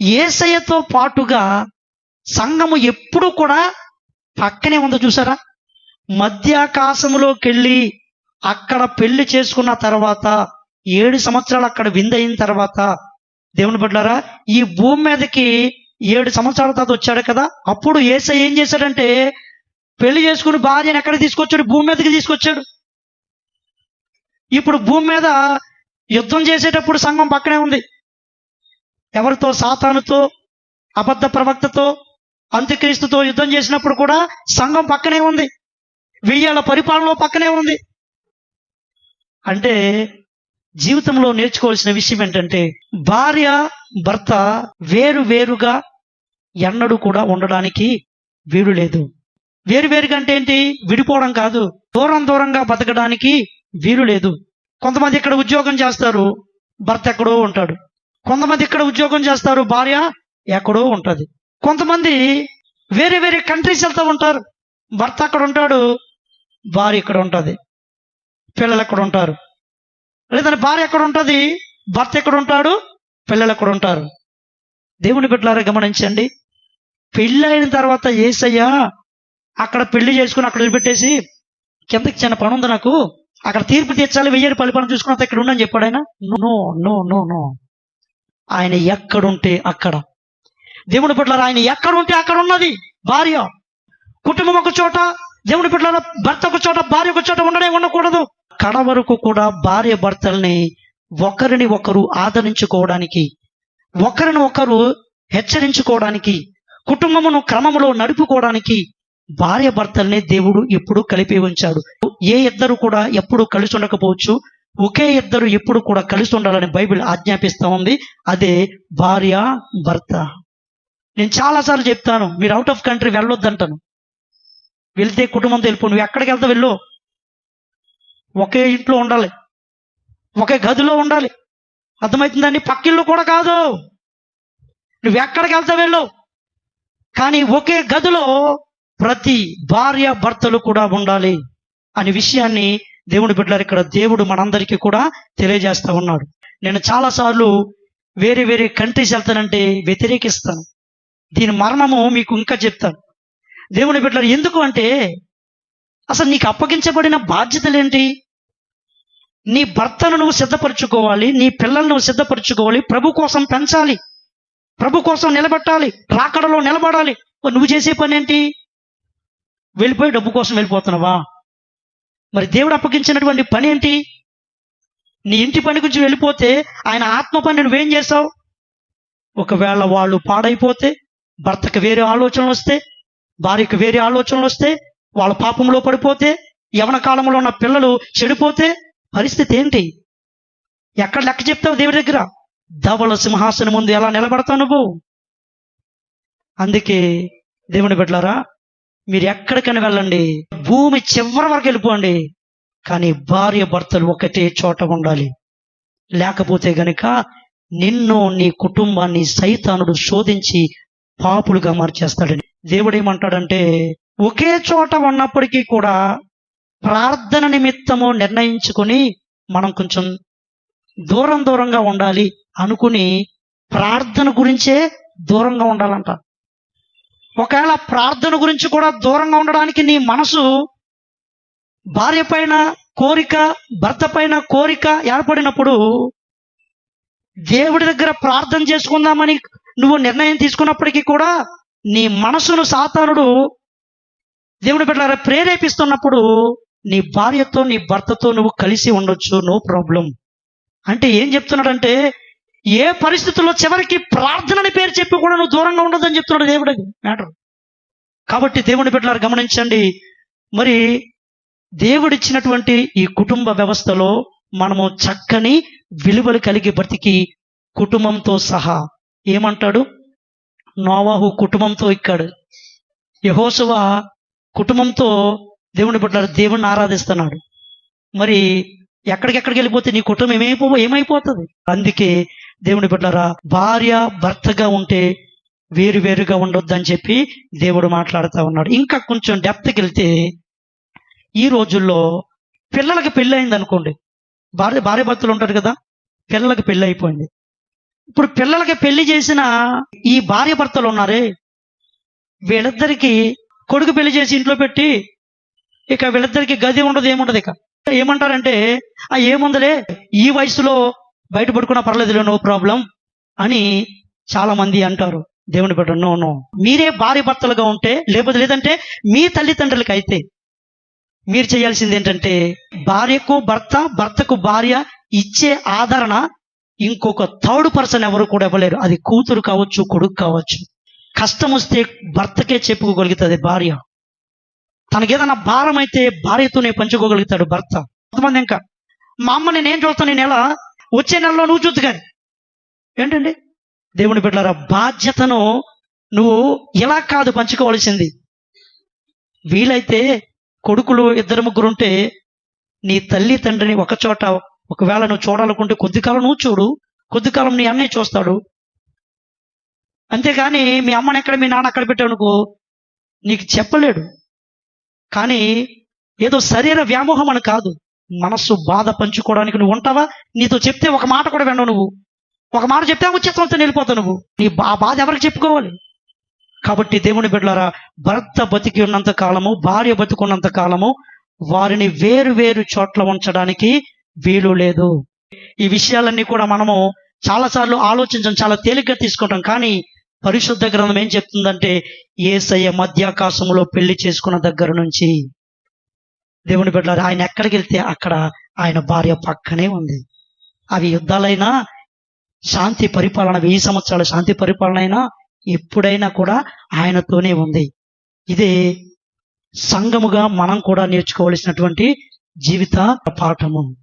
ఏసయ్యతో పాటుగా సంఘము ఎప్పుడు కూడా పక్కనే ఉందో చూసారా? మధ్యాకాశంలోకి వెళ్ళి అక్కడ పెళ్ళి చేసుకున్న తర్వాత ఏడు సంవత్సరాలు అక్కడ విందయిన తర్వాత దేవుని పడ్డారా ఈ భూమి మీదకి ఏడు సంవత్సరాల తర్వాత వచ్చాడు కదా? అప్పుడు ఏసై ఏం చేశాడంటే పెళ్ళి చేసుకుని భార్యను ఎక్కడ తీసుకొచ్చాడు? భూమి మీదకి తీసుకొచ్చాడు. ఇప్పుడు భూమి మీద యుద్ధం చేసేటప్పుడు సంఘం పక్కనే ఉంది. ఎవరితో? సాతానుతో? అబద్ధ ప్రవక్తతో? అంత్యక్రీస్తుతో యుద్ధం చేసినప్పుడు కూడా సంఘం పక్కనే ఉంది. వెయ్యాల పరిపాలనలో పక్కనే ఉంది. అంటే జీవితంలో నేర్చుకోవాల్సిన విషయం ఏంటంటే భార్య భర్త వేరు వేరుగా ఎన్నడూ కూడా ఉండడానికి వీలు లేదు. వేరు వేరుగా అంటే ఏంటి? విడిపోవడం కాదు. దూరం దూరంగా బతకడానికి వీలు లేదు. కొంతమంది ఇక్కడ ఉద్యోగం చేస్తారు భర్త ఎక్కడో ఉంటాడు. కొంతమంది ఇక్కడ ఉద్యోగం చేస్తారు భార్య ఎక్కడో ఉంటుంది. కొంతమంది వేరే వేరే కంట్రీస్ వెళ్తూ ఉంటారు. భర్త అక్కడ ఉంటాడు భార్య ఇక్కడ ఉంటుంది. పిల్లలు ఎక్కడ ఉంటారు? లేదంటే భార్య ఎక్కడ ఉంటుంది భర్త ఎక్కడ ఉంటాడు పిల్లలు ఎక్కడ ఉంటారు? దేవుని బిడ్డలారా గమనించండి. పెళ్ళి అయిన తర్వాత ఏసయ్యా అక్కడ పెళ్ళి చేసుకుని అక్కడ వదిలిపెట్టేసి కిందకి చిన్న పని ఉంది నాకు అక్కడ తీర్పు తీర్చాలి వెయ్యి పల్లి పని చూసుకున్నంత ఇక్కడ ఉండని చెప్పాడు ఆయన. నో నో నో నో ఆయన ఎక్కడుంటే అక్కడ. దేవుని బిడ్డలారా ఆయన ఎక్కడ ఉంటే అక్కడ ఉన్నది భార్య. కుటుంబం ఒక చోట దేవుని బిడ్డలారా భర్త ఒక చోట భార్య ఒక చోట ఉండనే ఉండకూడదు. కడ వరకు కూడా భార్య భర్తల్ని ఒకరిని ఒకరు ఆదరించుకోవడానికి ఒకరిని ఒకరు హెచ్చరించుకోవడానికి కుటుంబమును క్రమములో నడుపుకోవడానికి భార్య భర్తల్ని దేవుడు ఎప్పుడు కలిపి ఉంచాడు. ఏ ఇద్దరు కూడా ఎప్పుడు కలిసి ఉండకపోవచ్చు. ఒకే ఇద్దరు ఎప్పుడు కూడా కలిసి ఉండాలని బైబిల్ ఆజ్ఞాపిస్తూ ఉంది. అదే భార్య భర్త. నేను చాలాసార్లు చెప్తాను మీరు అవుట్ ఆఫ్ కంట్రీ వెళ్ళొద్దంటాను. వెళ్తే కుటుంబంతో వెళ్ళిపో నువ్వు ఎక్కడికి వెళ్తా వెళ్ళు. ఒకే ఇంట్లో ఉండాలి. ఒకే గదిలో ఉండాలి. అర్థమవుతుందండి? పక్కిళ్ళు కూడా కాదు. నువ్వు ఎక్కడికి వెళ్తా వెళ్ళు. కానీ ఒకే గదిలో ప్రతి భార్య భర్తలు కూడా ఉండాలి అనే విషయాన్ని దేవుడు బిడ్డలారు ఇక్కడ దేవుడు మనందరికీ కూడా తెలియజేస్తా ఉన్నాడు. నేను చాలాసార్లు వేరే వేరే కంట్రీస్ వెళ్తానంటే వ్యతిరేకిస్తాను. దీని మరణము మీకు ఇంకా చెప్తాను. దేవుని బిడ్డలారు ఎందుకు అంటే అసలు నీకు అప్పగించబడిన బాధ్యతలేంటి? నీ భర్తను నువ్వు సిద్ధపరచుకోవాలి నీ పిల్లల్ని నువ్వు సిద్ధపరచుకోవాలి ప్రభు కోసం పెంచాలి ప్రభు కోసం నిలబెట్టాలి రాకడలో నిలబడాలి. నువ్వు చేసే పని ఏంటి వెళ్ళిపోయి డబ్బు కోసం వెళ్ళిపోతున్నావా? మరి దేవుడు అప్పగించినటువంటి పని ఏంటి? నీ ఇంటి పని గురించి వెళ్ళిపోతే ఆయన ఆత్మ పని నువ్వేం చేసావు ఒకవేళ వాళ్ళు పాడైపోతే భర్తకు వేరే ఆలోచనలు వస్తే భార్యకు వేరే ఆలోచనలు వస్తే వాళ్ళ పాపంలో పడిపోతే యవన కాలంలో ఉన్న పిల్లలు చెడిపోతే పరిస్థితి ఏంటి? ఎక్కడ లెక్క చెప్తావు దేవుడి దగ్గర? ధవల సింహాసనం ముందు ఎలా నిలబడతావు నువ్వు? అందుకే దేవుని బిడ్డలారా మీరు ఎక్కడికైనా వెళ్ళండి. భూమి చివరి వరకు వెళ్ళిపోండి. కానీ భార్య భర్తలు ఒకటే చోట ఉండాలి. లేకపోతే గనుక నిన్ను నీ కుటుంబాన్ని సైతానుడు శోధించి పాపులుగా మార్చేస్తాడని. దేవుడు ఏమంటాడంటే ఒకే చోట ఉన్నప్పటికీ కూడా ప్రార్థన నిమిత్తము నిర్ణయించుకొని మనం కొంచెం దూరం దూరంగా ఉండాలి అనుకుని ప్రార్థన గురించే దూరంగా ఉండాలంట. ఒకవేళ ప్రార్థన గురించి కూడా దూరంగా ఉండడానికి నీ మనసు భార్య పైన కోరిక భర్త పైన కోరిక ఏర్పడినప్పుడు దేవుడి దగ్గర ప్రార్థన చేసుకుందామని నువ్వు నిర్ణయం తీసుకున్నప్పటికీ కూడా నీ మనసును సాతానుడు దేవుడి బిడ్డలారా ప్రేరేపిస్తున్నప్పుడు నీ భార్యతో నీ భర్తతో నువ్వు కలిసి ఉండొచ్చు. నో ప్రాబ్లం అంటే ఏం చెప్తున్నాడంటే ఏ పరిస్థితుల్లో చివరికి ప్రార్థనని పేరు చెప్పి కూడా నువ్వు దూరంగా ఉండదని చెప్తున్నాడు దేవుడు మ్యాటర్. కాబట్టి దేవుని బిడ్డలారు గమనించండి. మరి దేవుడిచ్చినటువంటి ఈ కుటుంబ వ్యవస్థలో మనము చక్కని విలువలు కలిగి బ్రతికి కుటుంబంతో సహా ఏమంటాడు? నోవాహు కుటుంబంతో ఇక్కాడు యహోశవ కుటుంబంతో దేవుని బిడ్డలారు దేవుణ్ణి ఆరాధిస్తున్నాడు. మరి ఎక్కడికెక్కడికి వెళ్ళిపోతే నీ కుటుంబం ఏమైపో ఏమైపోతుంది? అందుకే దేవుని బిడ్డరా భార్య భర్తగా ఉంటే వేరు వేరుగా ఉండొద్దని చెప్పి దేవుడు మాట్లాడుతూ ఉన్నాడు. ఇంకా కొంచెం డెప్త్కి వెళ్తే ఈ రోజుల్లో పిల్లలకి పెళ్ళి అయింది అనుకోండి. భార్య భార్య భర్తలు ఉంటారు కదా పిల్లలకి పెళ్ళి అయిపోయింది ఇప్పుడు పిల్లలకి పెళ్ళి చేసిన ఈ భార్య భర్తలు ఉన్నారే వీళ్ళిద్దరికి కొడుకు పెళ్ళి చేసి ఇంట్లో పెట్టి ఇక వీళ్ళిద్దరికి గది ఉండదు ఏముండదు ఇక. ఏమంటారంటే ఆ ఏముందలే ఈ వయసులో బయట పడుకున్నా పర్లేదు నో ప్రాబ్లం అని చాలా మంది అంటారు. దేవుని బిడ్డ నో నో మీరే భార్య భర్తలుగా ఉంటే లేకపోతే లేదంటే మీ తల్లిదండ్రులకి అయితే మీరు చేయాల్సింది ఏంటంటే భార్యకు భర్త భర్తకు భార్య ఇచ్చే ఆదరణ ఇంకొక థర్డ్ పర్సన్ ఎవరు కూడా ఇవ్వలేరు. అది కూతురు కావచ్చు కొడుకు కావచ్చు. కష్టం వస్తే భర్తకే చెప్పుకోగలుగుతుంది భార్య. తనకేదైనా భారం అయితే భార్యతోనే పంచుకోగలుగుతాడు భర్త. కొంతమంది ఇంకా మా అమ్మ నేనేం చూస్తాను నేను ఎలా వచ్చే నెలలో నువ్వు చూద్దు కానీ ఏంటండి? దేవుని బిడ్డలారా బాధ్యతను నువ్వు ఇలా కాదు పంచుకోవాల్సింది. వీలైతే కొడుకులు ఇద్దరు ముగ్గురు ఉంటే నీ తల్లి తండ్రిని ఒక చోట ఒకవేళ నువ్వు చూడాలనుకుంటే కొద్ది కాలం నువ్వు చూడు. కొద్ది కాలం నీ అన్నయ్య చూస్తాడు. అంతేగాని మీ అమ్మని ఎక్కడ మీ నాన్న అక్కడ పెట్టావునుకో నీకు చెప్పలేడు. కానీ ఏదో శరీర వ్యామోహం అని కాదు. మనస్సు బాధ పంచుకోవడానికి నువ్వు ఉంటావా? నీతో చెప్తే ఒక మాట కూడా వినవు నువ్వు. ఒక మాట చెప్తే ఉచితంతో వెళ్ళిపోతావు నువ్వు. నీ బా బాధ ఎవరికి చెప్పుకోవాలి? కాబట్టి దేవుని బిడ్డలారా భర్త బతికి ఉన్నంత కాలము భార్య బతికున్నంత కాలము వారిని వేరు వేరు చోట్ల ఉంచడానికి వీలు లేదు. ఈ విషయాలన్నీ కూడా మనము చాలాసార్లు ఆలోచించడం చాలా తేలిగ్గా తీసుకుంటాం. కానీ పరిశుద్ధ గ్రంథం ఏం చెప్తుందంటే ఏసయ్య మధ్యాకాశంలో పెళ్ళి చేసుకున్న దగ్గర నుంచి దేవుని బిడ్డలారు ఆయన ఎక్కడికి వెళ్తే అక్కడ ఆయన భార్య పక్కనే ఉంది. అవి యుద్ధాలైనా శాంతి పరిపాలన వెయ్యి సంవత్సరాల శాంతి పరిపాలన అయినా ఎప్పుడైనా కూడా ఆయనతోనే ఉంది. ఇదే సంఘముగా మనం కూడా నేర్చుకోవలసినటువంటి జీవిత పాఠము.